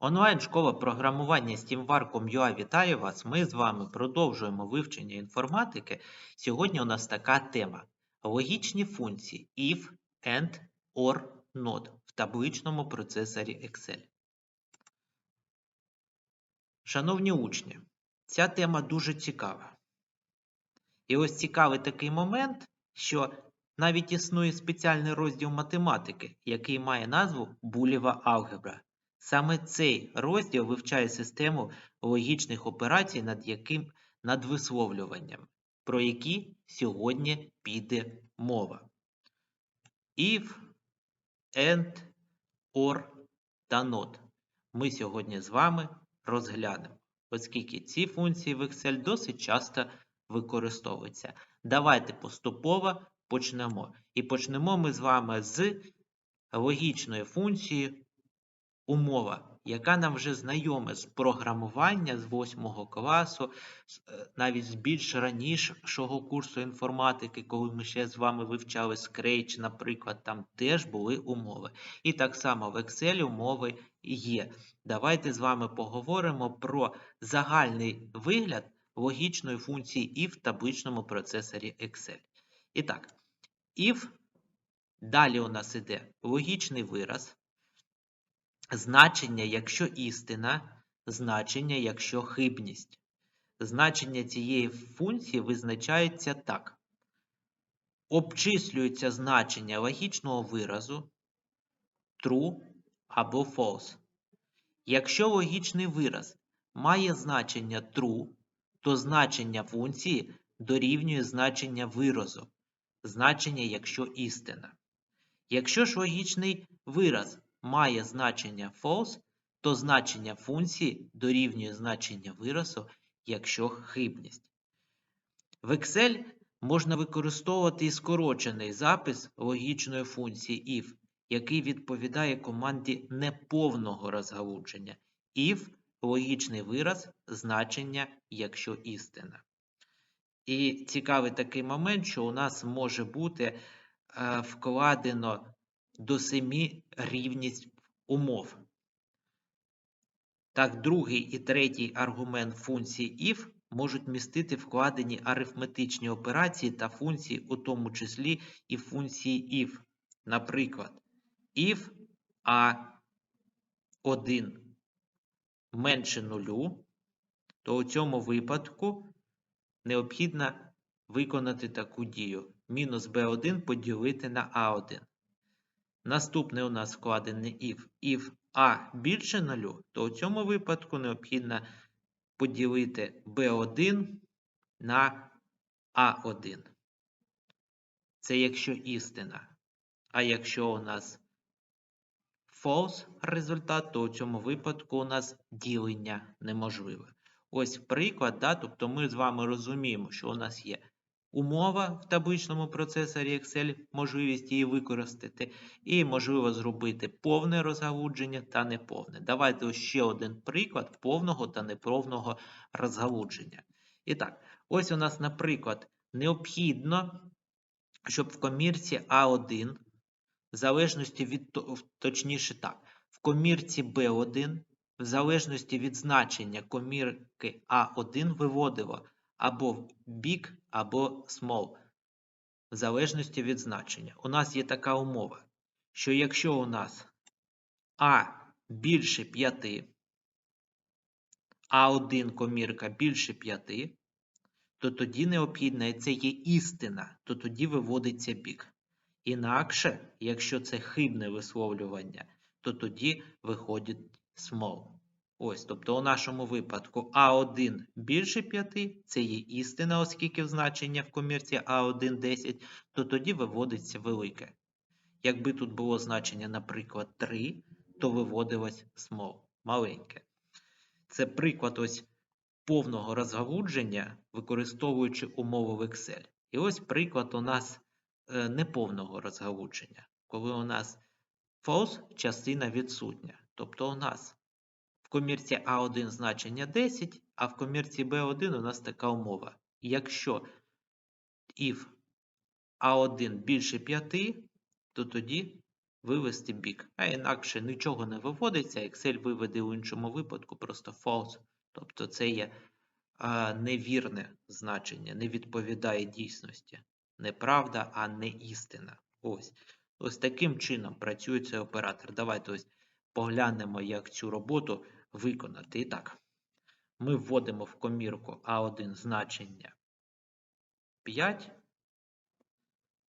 Онлайн-школа програмування SteamVar.com.ua вітає вас. Ми з вами продовжуємо вивчення інформатики. Сьогодні у нас така тема: логічні функції if, and, or, not в табличному процесорі Excel. Шановні учні, ця тема дуже цікава. І ось цікавий такий момент, що навіть існує спеціальний розділ математики, який має назву Булєва алгебра. Саме цей розділ вивчає систему логічних операцій над яким над висловлюванням, про які сьогодні піде мова. If, and, or та not. Ми сьогодні з вами розглянемо, оскільки ці функції в Excel досить часто використовуються. Давайте поступово почнемо. І почнемо ми з вами з логічної функції умова, яка нам вже знайома з програмування з 8 класу, е, навіть з більш ранішого курсу інформатики, коли ми ще з вами вивчали Scratch, наприклад, там теж були умови. І так само в Excel умови є. Давайте з вами поговоримо про загальний вигляд логічної функції if в табличному процесорі Excel. І так, if далі у нас іде логічний вираз значення, якщо істина, значення, якщо хибність. Значення цієї функції визначається так. Обчислюється значення логічного виразу true або false. Якщо логічний вираз має значення true, то значення функції дорівнює значення виразу, значення, якщо істина. Якщо ж логічний вираз має значення false, то значення функції дорівнює значення виразу, якщо хибність. В Excel можна використовувати і скорочений запис логічної функції if, який відповідає команді неповного розгалудження. if логічний вираз значення, якщо істина. І цікавий такий момент, що у нас може бути е, вкладено до 7 рівність умов. Так, другий і третій аргумент функції if можуть містити вкладені арифметичні операції та функції, у тому числі і функції if. Наприклад, if a1 менше нулю, то у цьому випадку необхідно виконати таку дію. Мінус b1 поділити на a1. Наступний у нас вкладений if. If a більше 0, то у цьому випадку необхідно поділити b1 на a1. Це якщо істина. А якщо у нас false результат, то у цьому випадку у нас ділення неможливе. Ось приклад, да, тобто ми з вами розуміємо, що у нас є умова в табличному процесорі Excel, можливість її використати, і можливо зробити повне розгалудження та неповне. Давайте ще один приклад повного та неповного розгалудження. І так, ось у нас, наприклад, необхідно, щоб в комірці А1, в залежності від, точніше так, в комірці Б1, в залежності від значення комірки А1 виводило або big, або small, в залежності від значення. У нас є така умова, що якщо у нас А більше 5, А1 комірка більше 5, то тоді необхідна, і це є істина, то тоді виводиться бік. Інакше, якщо це хибне висловлювання, то тоді виходить small. Ось, тобто у нашому випадку А1 більше 5, це є істина, оскільки значення в комірці А1 10, то тоді виводиться велике. Якби тут було значення, наприклад, 3, то виводилось small, маленьке. Це приклад ось повного розгалудження, використовуючи умову в Excel. І ось приклад у нас е, неповного розгалудження, коли у нас false частина відсутня. Тобто у нас комірці А1 значення 10, а в комірці Б1 у нас така умова. Якщо if А1 більше 5, то тоді вивести бік. А інакше нічого не виводиться, Excel виведе у іншому випадку просто false. Тобто це є а, невірне значення, не відповідає дійсності. Неправда, а не істина. Ось. Ось таким чином працює цей оператор. Давайте ось поглянемо, як цю роботу виконати. І так, ми вводимо в комірку А1 значення 5.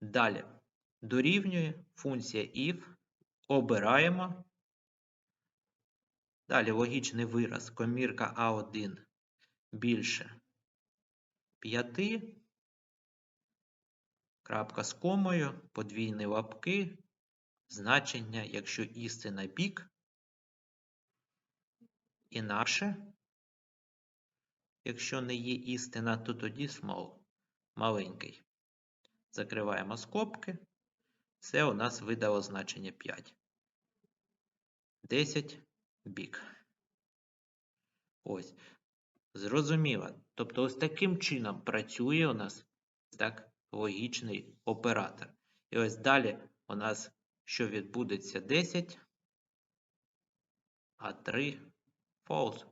Далі дорівнює функція if, обираємо. Далі логічний вираз, комірка А1 більше 5. Крапка з комою, подвійні лапки, значення, якщо істина бік, інакше, якщо не є істина, то тоді small, маленький. Закриваємо скобки. Це у нас видало значення 5. 10 бік. Ось. Зрозуміло. Тобто, ось таким чином працює у нас так, логічний оператор. І ось далі у нас що відбудеться 10, а 3 false.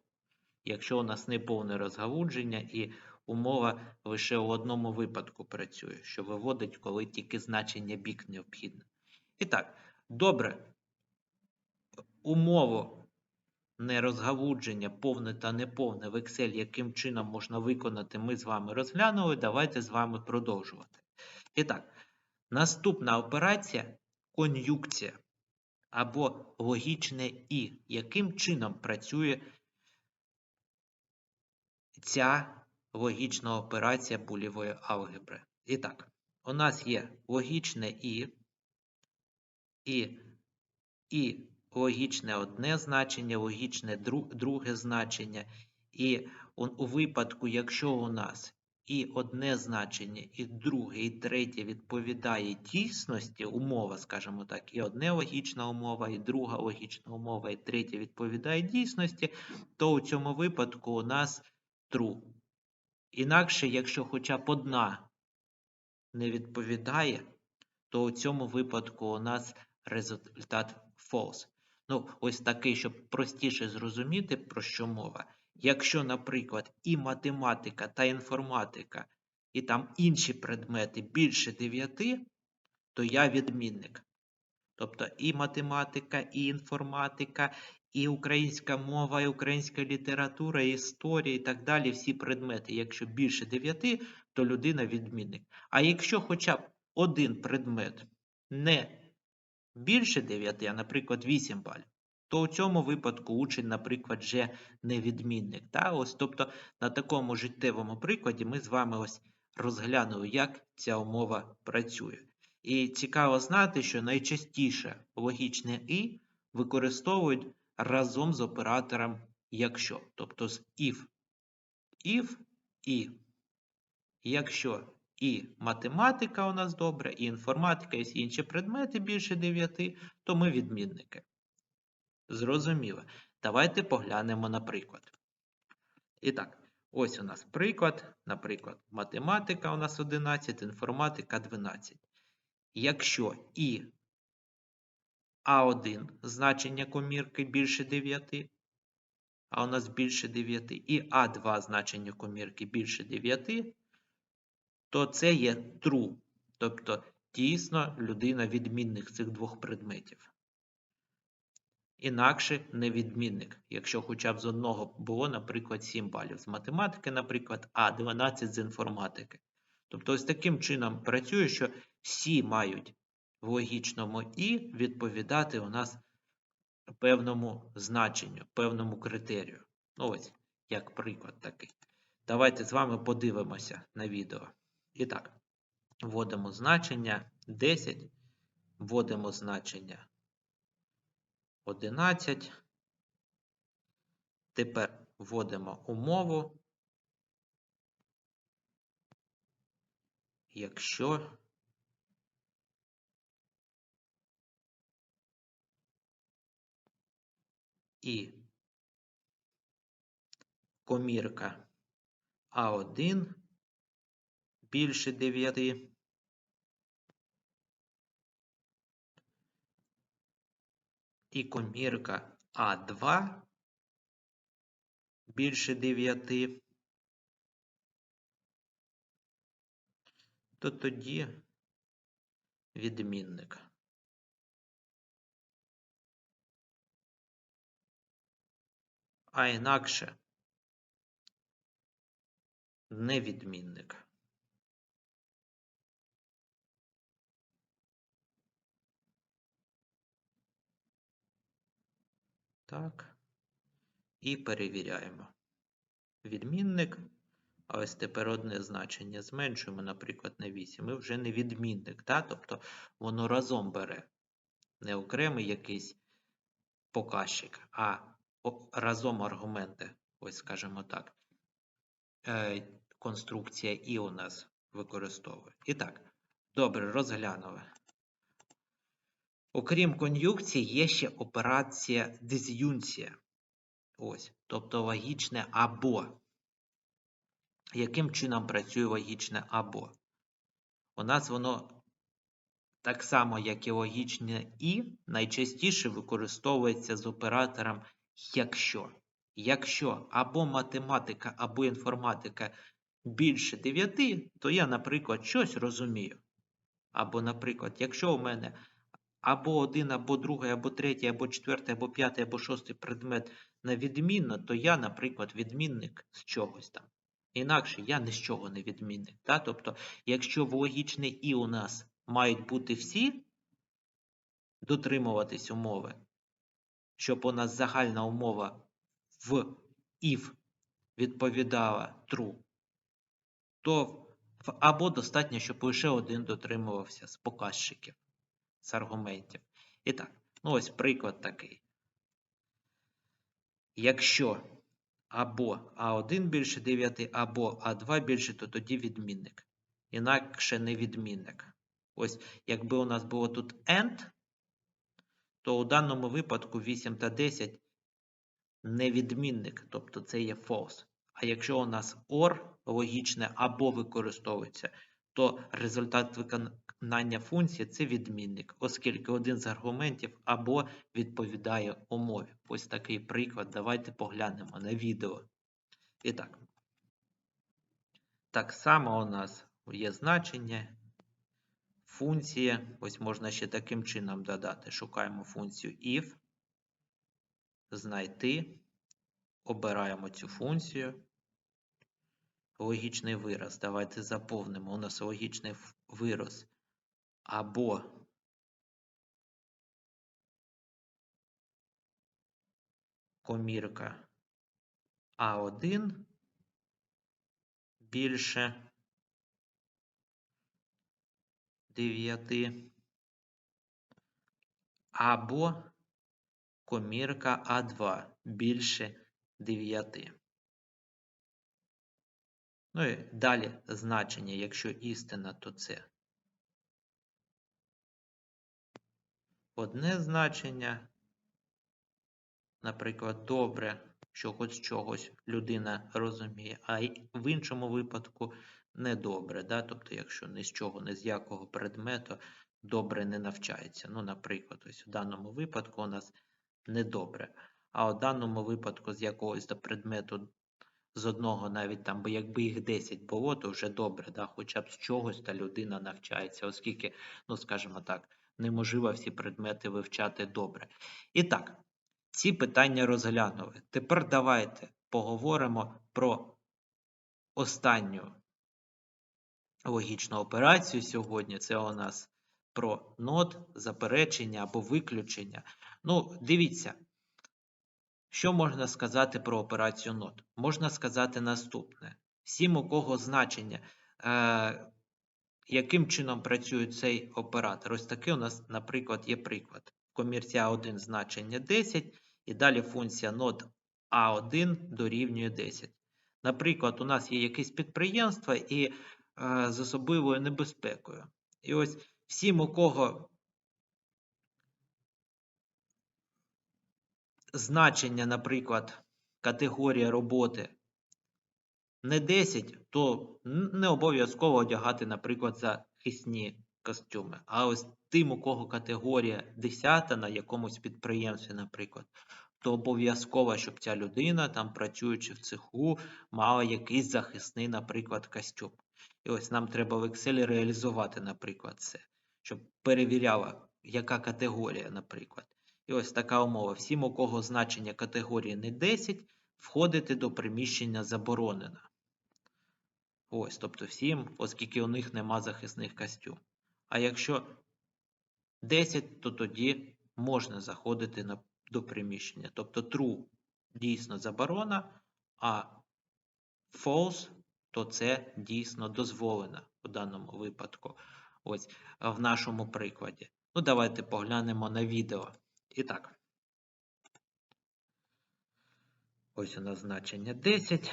Якщо у нас не повне розгалудження і умова лише у одному випадку працює, що виводить, коли тільки значення бік необхідне. І так, добре. Умову нерозгалудження, повне та неповне в Excel, яким чином можна виконати, ми з вами розглянули. Давайте з вами продовжувати. І так, наступна операція кон'юкція або логічне І. Яким чином працює ця логічна операція булєвої алгебри? І так, у нас є логічне І, і, і логічне одне значення, логічне друге значення. І у випадку, якщо у нас і одне значення, і друге, і третє відповідає дійсності, умова, скажімо так, і одне логічна умова, і друга логічна умова, і третє відповідає дійсності, то у цьому випадку у нас true. Інакше, якщо хоча б одна не відповідає, то у цьому випадку у нас результат false. Ну, ось такий, щоб простіше зрозуміти, про що мова. Якщо, наприклад, і математика та інформатика, і там інші предмети більше 9, то я відмінник. Тобто і математика, і інформатика, і українська мова, і українська література, і історія, і так далі, всі предмети. Якщо більше 9, то людина відмінник. А якщо хоча б один предмет не більше 9, а, наприклад, 8 балів, то у цьому випадку учень, наприклад, вже не відмінник. Та? Ось, Тобто на такому життєвому прикладі ми з вами ось розглянули, як ця умова працює. І цікаво знати, що найчастіше логічне і використовують разом з оператором якщо, тобто з if. If і якщо і математика у нас добре, і інформатика, і інші предмети більше 9, то ми відмінники. Зрозуміло. Давайте поглянемо на приклад. І так, ось у нас приклад, наприклад, математика у нас 11, інформатика 12. Якщо і А1 значення комірки більше 9, а у нас більше 9, і А2 значення комірки більше 9, то це є true. Тобто, дійсно, людина відмінник цих двох предметів. Інакше невідмінник, якщо хоча б з одного було, наприклад, 7 балів з математики, наприклад, а 12 з інформатики. Тобто, ось таким чином працює, що всі мають в логічному і відповідати у нас певному значенню, певному критерію. Ну, ось, як приклад такий. Давайте з вами подивимося на відео. І так, вводимо значення 10, вводимо значення 11. Тепер вводимо умову. Якщо і комірка А1 більше 9, і комірка А2 більше 9, то тоді відмінник. А інакше невідмінник. Так. І перевіряємо. Відмінник. А ось тепер одне значення зменшуємо, наприклад, на 8. Ми вже не відмінник, та? тобто воно разом бере. Не окремий якийсь показчик, а разом аргументи. Ось скажімо так. Е, конструкція і у нас використовує. І так, добре, розглянули. Окрім кон'юкції, є ще операція диз'юнція. Ось, тобто логічне або. Яким чином працює логічне або? У нас воно так само, як і логічне і, найчастіше використовується з оператором якщо. Якщо або математика, або інформатика більше 9, то я, наприклад, щось розумію. Або, наприклад, якщо у мене або один, або другий, або третій, або четвертий, або п'ятий, або шостий предмет на відмінно, то я, наприклад, відмінник з чогось там. Інакше я ні з чого не відмінник. Та? Тобто, якщо в логічне і у нас мають бути всі дотримуватись умови, щоб у нас загальна умова в if відповідала true, то або достатньо, щоб лише один дотримувався з показчиків, з аргументів. І так, ну ось приклад такий. Якщо або А1 більше 9, або А2 більше, то тоді відмінник. Інакше не відмінник. Ось, якби у нас було тут AND, то у даному випадку 8 та 10 не відмінник, тобто це є false. А якщо у нас OR логічне або використовується, то результат виконання функції це відмінник, оскільки один з аргументів або відповідає умові. Ось такий приклад. Давайте поглянемо на відео. І так. Так само у нас є значення. Функція, ось можна ще таким чином додати. Шукаємо функцію if, знайти, обираємо цю функцію. Логічний вираз. Давайте заповнимо. У нас логічний вираз або комірка А1 більше 9 або комірка А2 більше 9. Ну і далі значення, якщо істина, то це одне значення. Наприклад, добре, що хоч чогось людина розуміє, а в іншому випадку недобре. Да? Тобто, якщо ні з чого, ні з якого предмету добре не навчається. Ну, наприклад, ось в даному випадку у нас недобре. А в даному випадку з якогось предмету з одного навіть там, бо якби їх 10 було, то вже добре, да? хоча б з чогось та людина навчається, оскільки, ну скажімо так, неможливо всі предмети вивчати добре. І так, ці питання розглянули. Тепер давайте поговоримо про останню логічну операцію сьогодні. Це у нас про нот, заперечення або виключення. Ну, дивіться. Що можна сказати про операцію нот? Можна сказати наступне. Всім, у кого значення, е, яким чином працює цей оператор? Ось такий у нас, наприклад, є приклад. В комірці А1 значення 10, і далі функція нот А1 дорівнює 10. Наприклад, у нас є якесь підприємство і е, з особливою небезпекою. І ось всім, у кого значення, наприклад, категорія роботи не 10, то не обов'язково одягати, наприклад, захисні костюми. А ось тим, у кого категорія 10 на якомусь підприємстві, наприклад, то обов'язково, щоб ця людина, там працюючи в цеху, мала якийсь захисний, наприклад, костюм. І ось нам треба в Excel реалізувати, наприклад, це, щоб перевіряла, яка категорія, наприклад. І ось така умова. Всім, у кого значення категорії не 10, входити до приміщення заборонено. Ось, тобто всім, оскільки у них нема захисних костюм. А якщо 10, то тоді можна заходити на, до приміщення. Тобто true дійсно заборона, а false то це дійсно дозволено у даному випадку. Ось в нашому прикладі. Ну, давайте поглянемо на відео. І так. Ось у нас значення 10.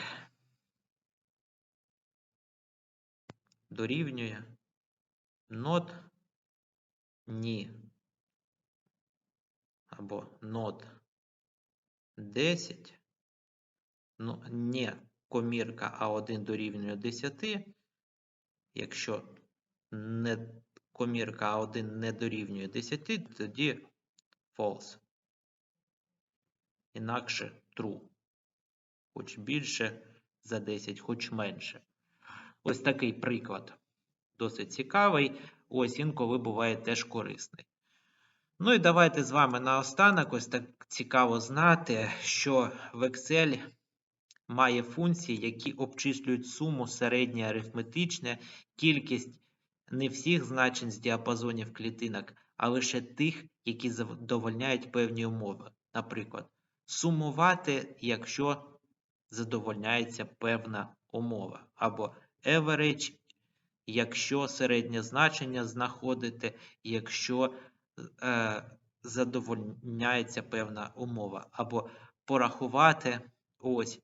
Дорівнює not ні. Або not 10. Ну, не комірка А1 дорівнює 10. Якщо не комірка А1 не дорівнює 10, тоді false. Інакше true. Хоч більше за 10, хоч менше. Ось такий приклад. Досить цікавий. Ось інколи буває теж корисний. Ну і давайте з вами наостанок ось так цікаво знати, що в Excel має функції, які обчислюють суму середнє арифметичне, кількість не всіх значень з діапазонів клітинок, а лише тих, які задовольняють певні умови. Наприклад, сумувати, якщо задовольняється певна умова, або average, якщо середнє значення знаходите, якщо е, задовольняється певна умова, або порахувати ось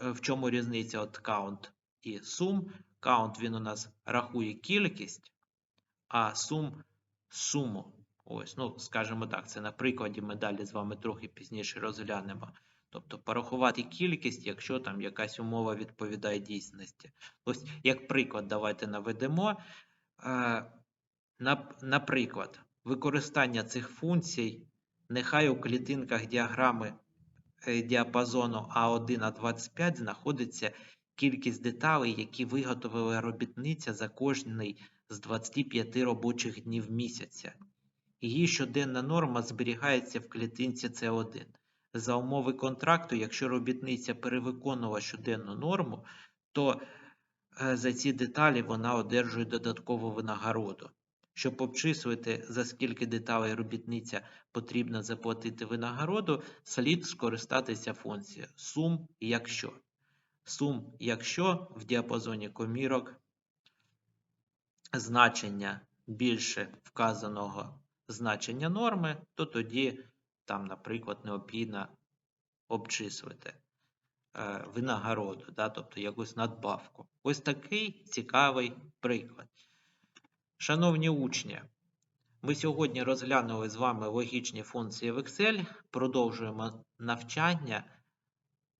е, в чому різниця от count і sum. Count він у нас рахує кількість, а sum суму. Ось, ну, скажімо так, це на прикладі ми далі з вами трохи пізніше розглянемо. Тобто порахувати кількість, якщо там якась умова відповідає дійсності. Ось, як приклад, давайте наведемо. Е, Наприклад, використання цих функцій, нехай у клітинках діаграми е, діапазону А1 а 25 знаходиться кількість деталей, які виготовила робітниця за кожний з 25 робочих днів місяця. Її щоденна норма зберігається в клітинці С1. За умови контракту, якщо робітниця перевиконувала щоденну норму, то е, за ці деталі вона одержує додаткову винагороду. Щоб обчислити, за скільки деталей робітниця потрібно заплатити винагороду, слід скористатися функцією сум якщо. Сум, якщо в діапазоні комірок значення більше вказаного значення норми, то тоді там, наприклад, необхідно обчислити е, винагороду, да, тобто якусь надбавку. Ось такий цікавий приклад. Шановні учні, ми сьогодні розглянули з вами логічні функції в Excel, продовжуємо навчання.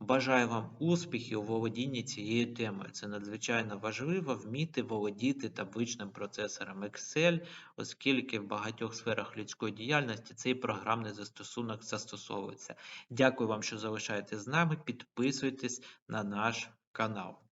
Бажаю вам успіхів у володінні цією темою. Це надзвичайно важливо вміти володіти табличним процесором Excel, оскільки в багатьох сферах людської діяльності цей програмний застосунок застосовується. Дякую вам, що залишаєтесь з нами. Підписуйтесь на наш канал.